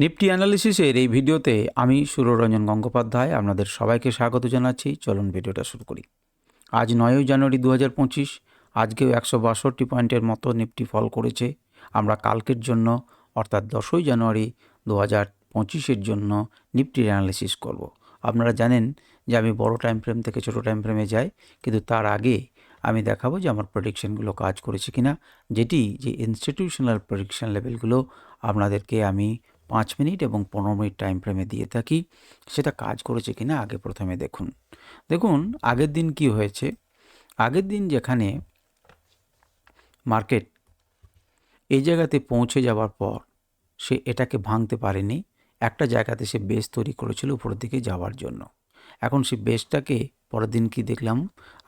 Nifty অ্যানালিসিসের এই ভিডিওতে আমি সুররঞ্জন গঙ্গোপাধ্যায় আপনাদের সবাইকে স্বাগত জানাচ্ছি। চলুন ভিডিওটা শুরু করি। আজ নয়ই জানুয়ারি দু হাজার পঁচিশ, আজকেও একশো বাষট্টি পয়েন্টের মতো নিফটি ফল করেছে। আমরা কালকের জন্য, অর্থাৎ দশই জানুয়ারি দু হাজার পঁচিশের জন্য নিফটির অ্যানালিসিস করব। আপনারা জানেন যে আমি বড় টাইম ফ্রেম থেকে ছোট টাইম ফ্রেমে যাই, কিন্তু তার আগে আমি দেখাবো যে আমার প্রেডিকশনগুলো কাজ করেছে কিনা, যেটি যে ইনস্টিটিউশনাল প্রেডিকশন লেভেলগুলো আপনাদেরকে আমি পাঁচ মিনিট এবং পনেরো মিনিট টাইম ফ্রেমে দিয়ে থাকি, সেটা কাজ করেছে কিনা আগে প্রথমে দেখুন। দেখুন, আগের দিন কি হয়েছে? আগের দিন যেখানে মার্কেট এই জায়গাতে পৌঁছে যাওয়ার পর সে এটাকে ভাঙতে পারেনি, একটা জায়গাতে সে বেস তৈরি করেছিল উপরের দিকে যাওয়ার জন্য। এখন সেই বেসটাকে পরের দিন কি দেখলাম?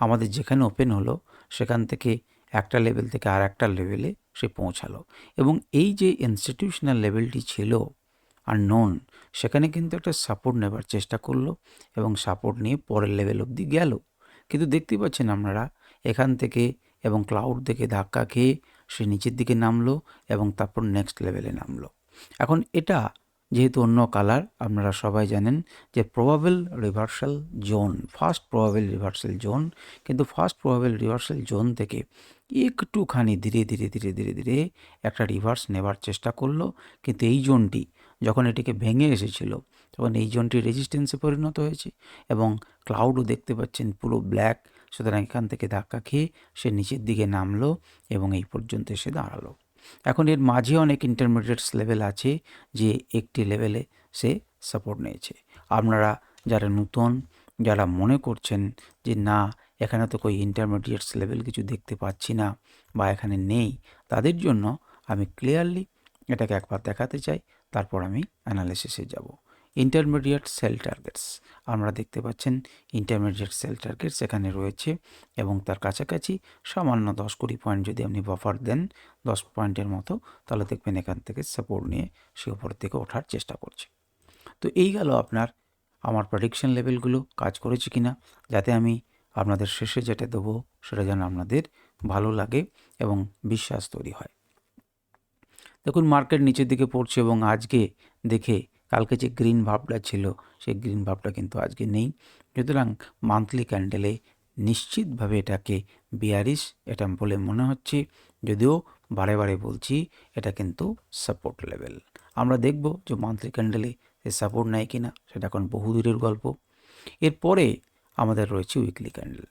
আমাদের যেখানে ওপেন হলো, সেখান থেকে একটা লেভেল থেকে আর একটা লেভেলে সে পৌঁছালো এবং এই যে ইনস্টিটিউশনাল লেভেলটি ছিল আর নন সেখানে কিন্তু একটা সাপোর্ট নেবার চেষ্টা করল এবং সাপোর্ট নিয়ে পরের লেভেল অবধি গেল। কিন্তু দেখতে পাচ্ছেন আপনারা, এখান থেকে এবং ক্লাউড থেকে ধাক্কা খেয়ে সে নিচের দিকে নামলো এবং তারপর নেক্সট লেভেলে নামলো। এখন এটা যেহেতু অন্য কালার, আপনারা সবাই জানেন যে probable reversal zone first probable reversal zone কিন্তু ফার্স্ট প্রবাবেল রিভার্সাল জোন থেকে একটুখানি ধীরে ধীরে ধীরে ধীরে ধীরে একটা রিভার্স নেবার চেষ্টা করল। কিন্তু এই জোনটি যখন এটিকে ভেঙে এসেছিল, তখন এই জোনটি রেজিস্ট্যান্সে পরিণত হয়েছে এবং ক্লাউডও দেখতে পাচ্ছেন পুরো ব্ল্যাক সুতরাং এখান থেকে ধাক্কা খেয়ে সে নিচের দিকে নামলো এবং এই পর্যন্ত এসে দাঁড়াল। এখন এর মাঝে অনেক ইন্টারমিডিয়েটস লেভেল আছে যে একটি লেভেলে সে সাপোর্ট নিয়েছে। আপনারা যারা নূতন, যারা মনে করছেন যে না, এখানে তো কই ইন্টারমিডিয়েটস লেভেল কিছু দেখতে পাচ্ছি না বা এখানে নেই, তাদের জন্য আমি ক্লিয়ারলি এটাকে একবার দেখাতে চাই, তারপর আমি অ্যানালিসিসে যাব। ইন্টারমিডিয়েট সেল টার্গেটস আমরা দেখতে পাচ্ছেন ইন্টারমিডিয়েট সেল টার্গেটস এখানে রয়েছে এবং তার কাছাকাছি সামান্য দশ কুড়ি পয়েন্ট যদি আপনি বাফার দেন দশ পয়েন্টের মতো, তাহলে দেখবেন এখান থেকে সাপোর্ট নিয়ে সে উপর দিকে ওঠার চেষ্টা করছে। তো এই গেল আপনার, আমার প্রেডিকশন লেভেলগুলো কাজ করেছে কিনা, যাতে আমি আপনাদের শেষে যেটা দেবো সেটা যেন আপনাদের ভালো লাগে এবং বিশ্বাস তৈরি হয়। দেখুন মার্কেট নিচের দিকে পড়ছে এবং আজকে দেখে কালকে যে গ্রিন ভাবটা ছিল, সেই গ্রিন ভাবটা কিন্তু আজকে নেই। সুতরাং মান্থলি ক্যান্ডেলে নিশ্চিতভাবে এটাকে বিয়ারিশ এটা বলে মনে হচ্ছে। যদিও বারে বারে বলছি, এটা কিন্তু সাপোর্ট লেভেল আমরা দেখব যে মান্থলি ক্যান্ডেলে সে সাপোর্ট নেয় কি না সেটা এখন বহু দূরের গল্প। এরপরে আমাদের রয়েছে উইকলি ক্যান্ডেল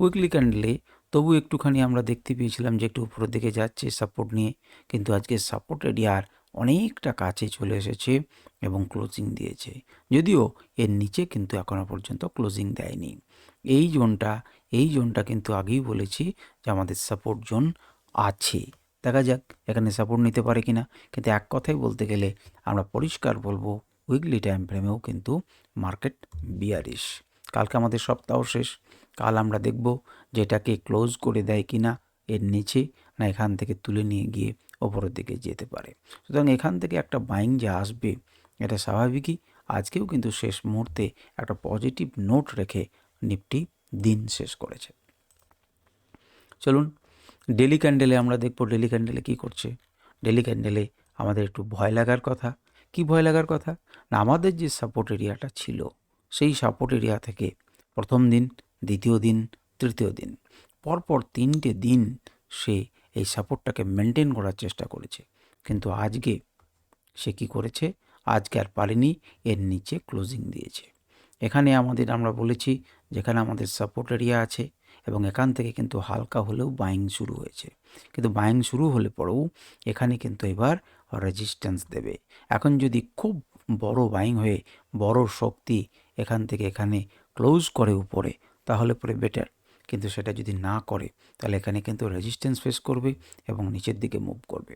উইকলি ক্যান্ডেলে তবু একটুখানি আমরা দেখতে পেয়েছিলাম যে একটু উপরের দিকে যাচ্ছে সাপোর্ট নিয়ে, কিন্তু আজকে সাপোর্ট এরিয়ার অনেকটা কাছে চলে এসেছে এবং ক্লোজিং দিয়েছে। যদিও এর নিচে কিন্তু এখনও পর্যন্ত ক্লোজিং দেয়নি। এই জোনটা এই জোনটা কিন্তু আগেই বলেছি যে আমাদের সাপোর্ট জোন আছে। দেখা যাক এখানে সাপোর্ট নিতে পারে কি না কিন্তু এক কথায় বলতে গেলে আমরা পরিষ্কার বলব উইকলি টাইম ফ্রেমেও কিন্তু মার্কেট বিয়ারিশ কালকে আমাদের সপ্তাহ শেষ। কাল আমরা দেখব যে এটাকে ক্লোজ করে দেয় কি না এর নিচে না এখান থেকে তুলে নিয়ে গিয়ে ওপরের দিকে যেতে পারে। সুতরাং এখান থেকে একটা বাইং যে আসবে, এটা স্বাভাবিকই। আজকেও কিন্তু শেষ মুহূর্তে একটা পজিটিভ নোট রেখে নিফটি দিন শেষ করেছে। চলুন ডেলি ক্যান্ডেলে আমরা দেখব ডেলি ক্যান্ডেলে কি করছে। ডেলি ক্যান্ডেলে আমাদের একটু ভয় লাগার কথা। কি ভয় লাগার কথা? না, আমাদের যে সাপোর্ট এরিয়াটা ছিল, সেই সাপোর্ট এরিয়া থেকে প্রথম দিন, দ্বিতীয় দিন, তৃতীয় দিন, পরপর তিনটে দিন সে এই সাপোর্টটাকে মেনটেন করার চেষ্টা করেছে। কিন্তু আজকে সে কি করেছে? আজকে আর পারেনি, এর নিচে ক্লোজিং দিয়েছে। এখানে আমাদের আমরা বলেছি, যেখানে আমাদের সাপোর্ট এরিয়া আছে এবং এখান থেকে কিন্তু হালকা হলেও বাইং শুরু হয়েছে। কিন্তু বাইং শুরু হলে পরেও এখানে কিন্তু এবার রেজিস্ট্যান্স দেবে। এখন যদি খুব বড় বাইং হয়ে বড় শক্তি এখান থেকে এখানে ক্লোজ করে উপরে, তাহলে পরে বেটার কিন্তু সেটা যদি না করে, তাহলে এখানে কিন্তু রেজিস্ট্যান্স ফেস করবে এবং নিচের দিকে মুভ করবে।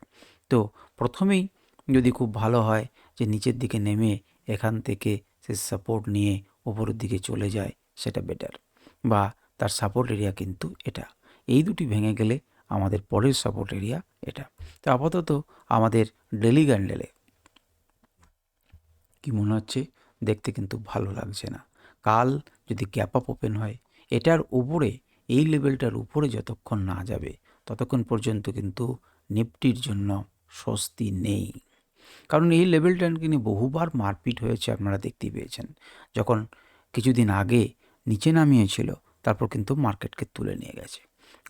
তো প্রথমেই যদি খুব ভালো হয় যে নিচের দিকে নেমে এখান থেকে সে সাপোর্ট নিয়ে ওপরের দিকে চলে যায়, সেটা বেটার বা তার সাপোর্ট এরিয়া কিন্তু এটা। এই দুটি ভেঙে গেলে আমাদের পরের সাপোর্ট এরিয়া এটা। তো আপাতত আমাদের ডেলি ক্যান্ডেলে কি মনে হচ্ছে? দেখতে কিন্তু ভালো লাগছে না। কাল যদি গ্যাপ আপ ওপেন হয় এটার উপরে, এই লেভেলটার উপরে যতক্ষণ না যাবে, ততক্ষণ পর্যন্ত কিন্তু নিফটির জন্য স্বস্তি নেই। কারণ এই লেভেলটাকে নিয়ে বহুবার মারপিট হয়েছে, আপনারা দেখতেই পেয়েছেন। যখন কিছুদিন আগে নিচে নামিয়েছিল, তারপর কিন্তু মার্কেটকে তুলে নিয়ে গেছে।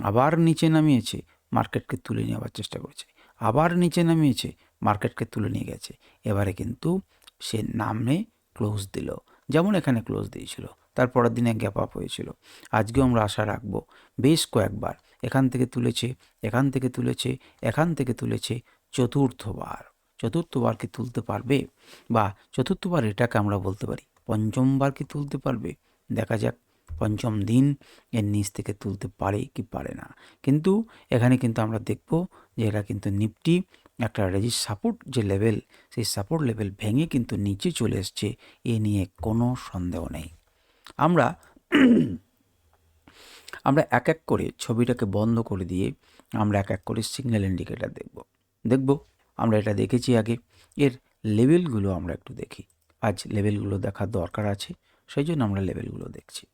আবার নিচে নামিয়েছে, মার্কেটকে তুলে নেওয়ার চেষ্টা করেছে। আবার নিচে নামিয়েছে, মার্কেটকে তুলে নিয়ে গেছে। এবারে কিন্তু সে নামে ক্লোজ দিল। যেমন এখানে ক্লোজ দিয়েছিল। তারপরের দিনে গ্যাপ আপ হয়েছিল। আজকেও আমরা আশা রাখব, বেশ কয়েকবার, এখান থেকে তুলেছে, এখান থেকে তুলেছে, এখান থেকে তুলেছে, চতুর্থবার। চতুর্থবার কি তুলতে পারবে? বা চতুর্থবার এটাকে আমরা বলতে পারি, পঞ্চমবার কি তুলতে পারবে? দেখা যাক, পঞ্চম দিন এর নিচ থেকে তুলতে পারে কি পারে না। কিন্তু এখানে কিন্তু আমরা দেখব যে এটা কিন্তু নিফটি, একটা রেজিস সাপোর্ট যে লেভেল সেই সাপোর্ট লেভেল ভেঙে কিন্তু নিচে চলে এসছে, এ নিয়ে কোনো সন্দেহ নেই। আমরা আমরা এক এক করে ছবিটাকে বন্ধ করে দিয়ে আমরা এক এক করে সিগন্যাল ইন্ডিকেটার দেখব। দেখব, আমরা এটা দেখেছি আগে। এর লেভেলগুলো আমরা একটু দেখি। আজ লেভেলগুলো দেখার দরকার আছে সেই জন্য আমরা লেভেলগুলো দেখছি।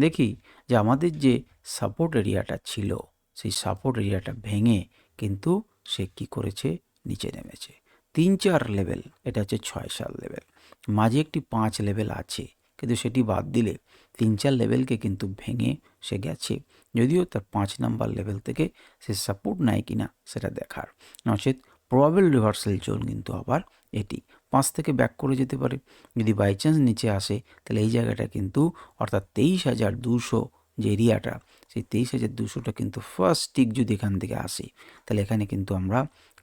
দেখি যে আমাদের যে সাপোর্ট এরিয়াটা ছিল, সেই সাপোর্ট এরিয়াটা ভেঙে কিন্তু সে কি করেছে? নিচে নেমেছে। তিন চার লেভেল এটা হচ্ছে ছয় সাত লেভেল মাঝে একটি পাঁচ লেভেল আছে। কিন্তু সেটি বাদ দিলে তিন চার লেভেলকে কিন্তু ভেঙে সে গেছে। যদিও তার পাঁচ নাম্বার লেভেল থেকে সে সাপোর্ট নেয় কি না সেটা দেখার। নচেত প্রবাবেল রিভার্সাল জোন কিন্তু আবার এটি পাঁচ থেকে ব্যাক করে যেতে পারে। যদি বাই চান্স নিচে আসে, তাহলে এই জায়গাটা কিন্তু অর্থাৎ তেইশ হাজার দুশো যে এরিয়াটা, সেই তেইশ হাজার দুশোটা কিন্তু ফার্স্ট টিক যদি এখান থেকে আসে, তাহলে এখানে কিন্তু আমরা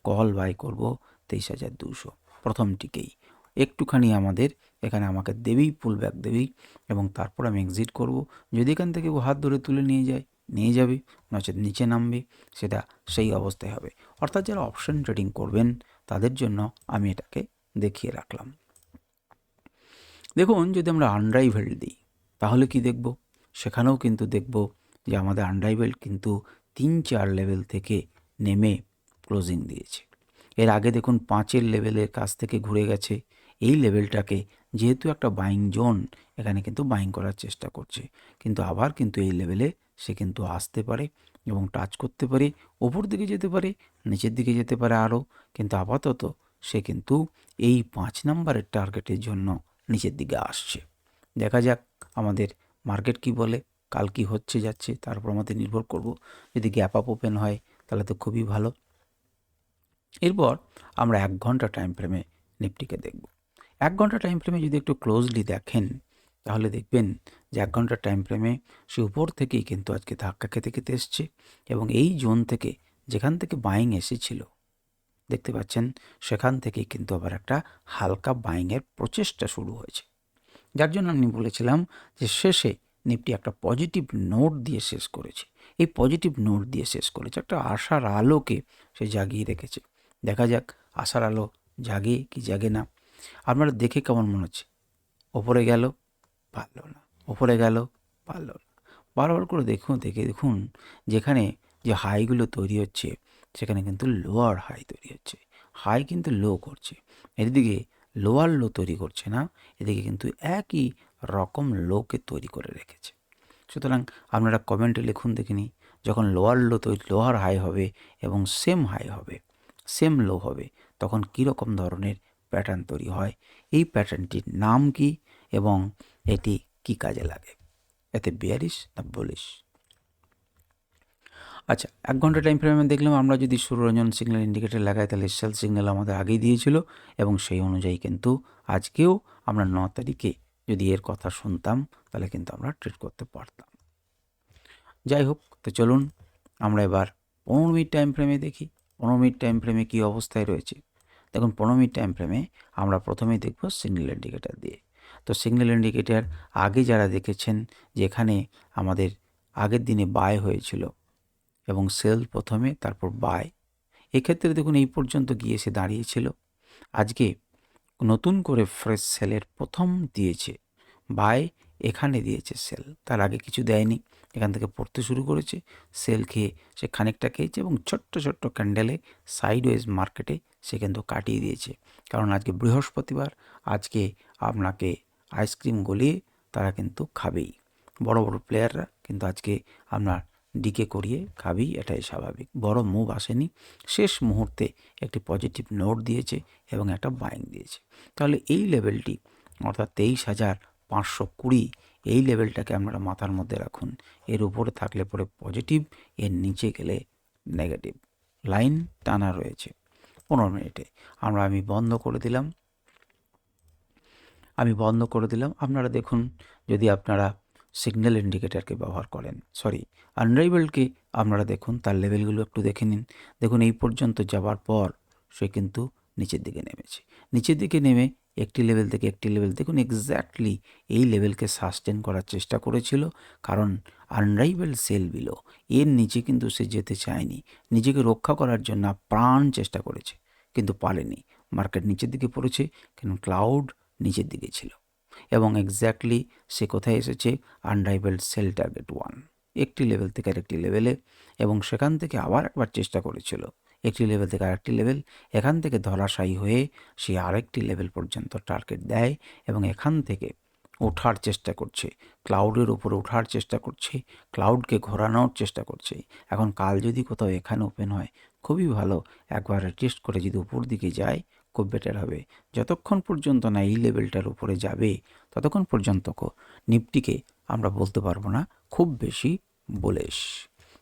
কল বাই করব তেইশ হাজার দুশো। প্রথম টিকেই একটুখানি আমাদের এখানে আমাকে দেবেই পুল ব্যাক দেবেই এবং তারপর আমি এক্সিট করব। যদি এখান থেকে ও হাত ধরে তুলে নিয়ে যায়, নিয়ে যাবে, নচেত নিচে নামবে, সেটা সেই অবস্থায় হবে। অর্থাৎ যারা অপশন ট্রেডিং করবেন, তাদের জন্য আমি এটাকে দেখিয়ে রাখলাম। দেখুন, যদি আমরা আনড্রাইভেল দিই, তাহলে কি দেখব? সেখানেও কিন্তু দেখব যে আমাদের আনড্রাইভেল কিন্তু তিন চার লেভেল থেকে নেমে ক্লোজিং দিয়েছে। এর আগে দেখুন, পাঁচের লেভেলের কাছ থেকে ঘুরে গেছে। এই লেভেলটাকে যেহেতু একটা বাইং জোন এখানে কিন্তু বাইং করার চেষ্টা করছে। কিন্তু আবার কিন্তু এই লেভেলে সে কিন্তু আসতে পারে এবং টাচ করতে পারে ওপর দিকে যেতে পারে, নিচের দিকে যেতে পারে আরও। কিন্তু আপাতত সে কিন্তু এই পাঁচ নাম্বারের টার্গেটের জন্য নিচের দিকে আসছে। দেখা যাক আমাদের মার্কেট কি বলে, কাল কি হচ্ছে, যাচ্ছে তার উপর আমাদের নির্ভর করব। যদি গ্যাপ আপ ওপেন হয়, তাহলে তো খুবই ভালো। এরপর আমরা এক ঘণ্টা টাইম ফ্রেমে নিফটিকে দেখব। এক ঘণ্টা টাইম ফ্রেমে যদি একটু ক্লোজলি দেখেন, তাহলে দেখবেন যে এক ঘণ্টার টাইম ফ্রেমে সে উপর থেকেই কিন্তু আজকে ধাক্কা খেতে খেতে এসছে এবং এই জোন থেকে যেখান থেকে বাইং এসেছিল, দেখতে পাচ্ছেন সেখান থেকেই কিন্তু আবার একটা হালকা বাইংয়ের প্রচেষ্টা শুরু হয়েছে। যার জন্য আমি বলেছিলাম যে শেষে নিফটি একটা পজিটিভ নোট দিয়ে শেষ করেছে। এই পজিটিভ নোট দিয়ে শেষ করেছে। একটা আশার আলোকে সে জাগিয়ে রেখেছে। দেখা যাক আশার আলো জাগে কি জাগে না। আপনারা দেখে কেমন মনে হচ্ছে? ওপরে গেল, পারল না। ওপরে গেল, পারল না। বারবার করে দেখুন, দেখে দেখুন, যেখানে যে হাইগুলো তৈরি হচ্ছে, সেখানে কিন্তু লোয়ার হাই তৈরি হচ্ছে। হাই কিন্তু লো করছে। এদিকে লোয়ার লো তৈরি করছে না, এদিকে কিন্তু একই রকম লোকে তৈরি করে রেখেছে। সুতরাং আপনারা কমেন্টে লিখুন দেখিনি যখন লোয়ার লো তৈরি লোয়ার হাই হবে এবং সেম হাই হবে সেম লো হবে, তখন কীরকম ধরনের প্যাটার্ন তৈরি হয়। এই প্যাটার্নটির নাম কি এবং এটি কি কাজে লাগে? এতে বিয়ারিশ না বলিশ আচ্ছা এক ঘণ্টা টাইম ফ্রেমে দেখলাম আমরা যদি সুরঞ্জন সিগন্যাল ইন্ডিকেটার লাগাই, তাহলে সেল সিগন্যাল আমাদের আগেই দিয়েছিল এবং সেই অনুযায়ী কিন্তু আজকেও আমরা ন তারিখে যদি এর কথা শুনতাম, তাহলে কিন্তু আমরা ট্রেড করতে পারতাম। যাই হোক, তো চলুন আমরা এবার পনেরো মিনিট টাইম ফ্রেমে দেখি। পনেরো মিনিট টাইম ফ্রেমে কী অবস্থায় রয়েছে? দেখুন পনেরো মিনিট টাইম ফ্রেমে আমরা প্রথমেই দেখব সিগন্যাল ইন্ডিকেটার দিয়ে। তো সিগন্যাল ইন্ডিকেটার আগে যারা দেখেছেন যে এখানে আমাদের আগের দিনে বাই হয়েছিল এবং সেল প্রথমে, তারপর বাই এক্ষেত্রে দেখুন এই পর্যন্ত গিয়ে সে দাঁড়িয়েছিল। আজকে নতুন করে ফ্রেশ সেলের প্রথম দিয়েছে বাই এখানে দিয়েছে সেল তার আগে কিছু দেয়নি। এখান থেকে পড়তে শুরু করেছে। সেল খেয়ে সে খানিকটা খেয়েছে এবং ছোট্ট ছোট্ট ক্যান্ডেলে সাইডওয়েজ মার্কেটে সে কিন্তু কাটিয়ে দিয়েছে। কারণ আজকে বৃহস্পতিবার, আজকে আপনাকে আইসক্রিম গলিয়ে তারা কিন্তু খাবেই। বড় বড় প্লেয়াররা কিন্তু আজকে আপনার ডিকে করিয়ে খাবি এটাই স্বাভাবিক। বড় মুভ আসেনি। শেষ মুহূর্তে একটি পজিটিভ নোট দিয়েছে এবং একটা বাইং দিয়েছে। তাহলে এই লেভেলটি অর্থাৎ তেইশ হাজার পাঁচশো কুড়ি এই লেভেলটাকে আপনারা মাথার মধ্যে রাখুন। এর উপরে থাকলে পরে পজিটিভ, এর নিচে গেলে নেগেটিভ। লাইন টানা রয়েছে পনেরো মিনিটে। আমরা, আমি বন্ধ করে দিলাম। আমি বন্ধ করে দিলাম। আপনারা দেখুন, যদি আপনারা সিগন্যাল ইন্ডিকেটারকে ব্যবহার করেন, সরি, আনরাইভেলকে আপনারা দেখুন, তার লেভেলগুলো একটু দেখে নিন। দেখুন, এই পর্যন্ত যাওয়ার পর সে কিন্তু নিচের দিকে নেমেছে। নিচের দিকে নেমে একটি লেভেল থেকে একটি লেভেল দেখুন এক্স্যাক্টলি এই লেভেলকে সাস্টেন করার চেষ্টা করেছিল, কারণ আনরাইভেল সেল বিলো এর নিচে কিন্তু সে যেতে চায়নি। নিজেকে রক্ষা করার জন্য প্রাণ চেষ্টা করেছে, কিন্তু পারেনি মার্কেট নিচের দিকে পড়েছে কেন ক্লাউড নিচের দিকে ছিল। এবং এক্স্যাক্টলি সে কোথায় এসেছে? আনরাইভেল সেল টার্গেট ওয়ান একটি লেভেল থেকে আরেকটি লেভেলে এবং সেখান থেকে আবার একবার চেষ্টা করেছিল। একটি লেভেল থেকে আরেকটি লেভেল এখান থেকে ধরাশায়ী হয়ে সে আরেকটি লেভেল পর্যন্ত টার্গেট দেয় এবং এখান থেকে ওঠার চেষ্টা করছে। ক্লাউডের উপরে ওঠার চেষ্টা করছে ক্লাউডকে ঘোরানোর চেষ্টা করছে। এখন কাল যদি কোথাও এখানে ওপেন হয়, খুবই ভালো। একবার টেস্ট করে যদি উপর দিকে যায়, খুব বেটার হবে। যতক্ষণ পর্যন্ত না এই লেভেলটার উপরে যাবে, ততক্ষণ পর্যন্ত কো নিফটিকে আমরা বলতে পারব না, খুব বেশি বলেস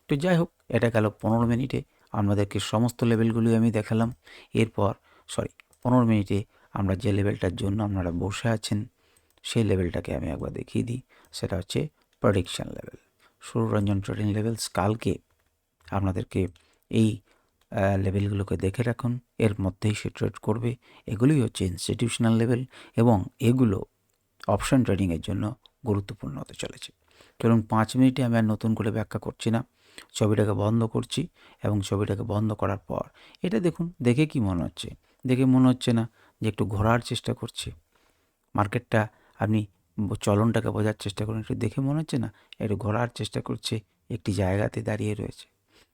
তো যাই হোক, এটা গেল পনেরো মিনিটে। আপনাদেরকে সমস্ত লেভেলগুলি আমি দেখালাম। এরপর সরি পনেরো মিনিটে আমরা যে লেভেলটার জন্য আপনারা বসে আছেন, সেই লেভেলটাকে আমি একবার দেখিয়ে দিই। সেটা হচ্ছে prediction level Souranjan trading levels কালকে আপনাদেরকে এই লেভেলগুলোকে দেখে রাখুন। এর মধ্যেই সে ট্রেড করবে। এগুলোই হচ্ছে ইনস্টিটিউশনাল লেভেল এবং এগুলো অপশন ট্রেডিংয়ের জন্য গুরুত্বপূর্ণ হতে চলেছে। চলুন পাঁচ মিনিটে আমি আর নতুন করে ব্যাখ্যা করছি না। ছবিটাকে বন্ধ করছি এবং ছবিটাকে বন্ধ করার পর এটা দেখুন, দেখে কি মনে হচ্ছে? দেখে মনে হচ্ছে না যে একটু ঘোরার চেষ্টা করছে। মার্কেটটা আপনি চলনটাকে বোঝার চেষ্টা করুন, একটু দেখে মনে হচ্ছে না? একটু ঘোরার চেষ্টা করছে, একটি জায়গাতে দাঁড়িয়ে রয়েছে।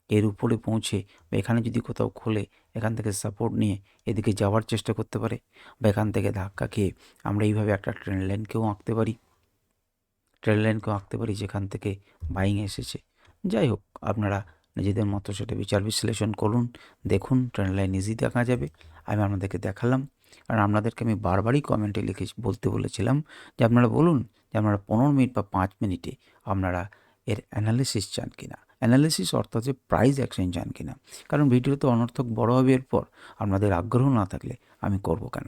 এর উপরে পৌঁছে বা এখানে যদি কোথাও খোলে, এখান থেকে সাপোর্ট নিয়ে এদিকে যাওয়ার চেষ্টা করতে পারে বা এখান থেকে ধাক্কা খেয়ে আমরা এইভাবে একটা ট্রেন লাইনকেও আঁকতে পারি। ট্রেন লাইনকেও আঁকতে পারি যেখান থেকে বাইং এসেছে। যাই হোক, আপনারা নিজেদের মতো সেটা বিচার বিশ্লেষণ করুন, দেখুন ট্রেন লাইন ইজি দেখা যাবে। আমি আপনাদেরকে দেখালাম কারণ আপনাদেরকে আমি বারবারই কমেন্টে লিখে বলতে বলেছিলাম যে আপনারা বলুন যে আপনারা পনেরো মিনিট বা পাঁচ মিনিটে আপনারা এর অ্যানালিসিস চান কিনা। অ্যানালিসিস অর্থাৎ যে প্রাইজ অ্যাকশন চান কিনা। কারণ ভিডিও তো অনর্থক বড় হবে এরপর, আপনাদের আগ্রহ না থাকলে আমি করব কেন?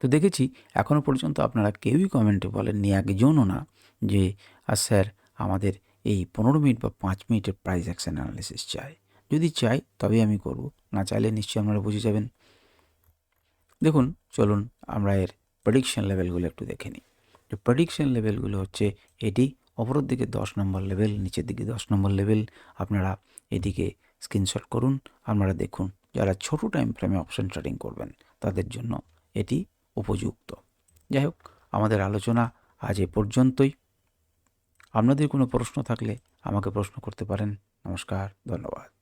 তো দেখেছি এখনও পর্যন্ত আপনারা কেউই কমেন্টে বলেননি, একজনও না যে আর স্যার আমাদের এই পনেরো মিনিট বা পাঁচ মিনিটের প্রাইস অ্যাকশন অ্যানালিসিস চাই। যদি চাই, তবেই আমি করব। না চাইলে নিশ্চয়ই আপনারা বুঝে যাবেন। দেখুন, চলুন আমরা এর প্রেডিকশন লেভেলগুলো একটু দেখে নিই। তো প্রেডিকশন লেভেলগুলো হচ্ছে এটি অপরের দিকে দশ নম্বর লেভেল নিচের দিকে দশ নম্বর লেভেল আপনারা এদিকে স্ক্রিনশট করুন, আপনারা দেখুন। যারা ছোট টাইম ফ্রেমে অপশন ট্রেডিং করবেন, তাদের জন্য এটি উপযুক্ত। যাই হোক, আমাদের আলোচনা আজ এ পর্যন্তই। আপনাদের কোনো প্রশ্ন থাকলে আমাকে প্রশ্ন করতে পারেন। নমস্কার ধন্যবাদ।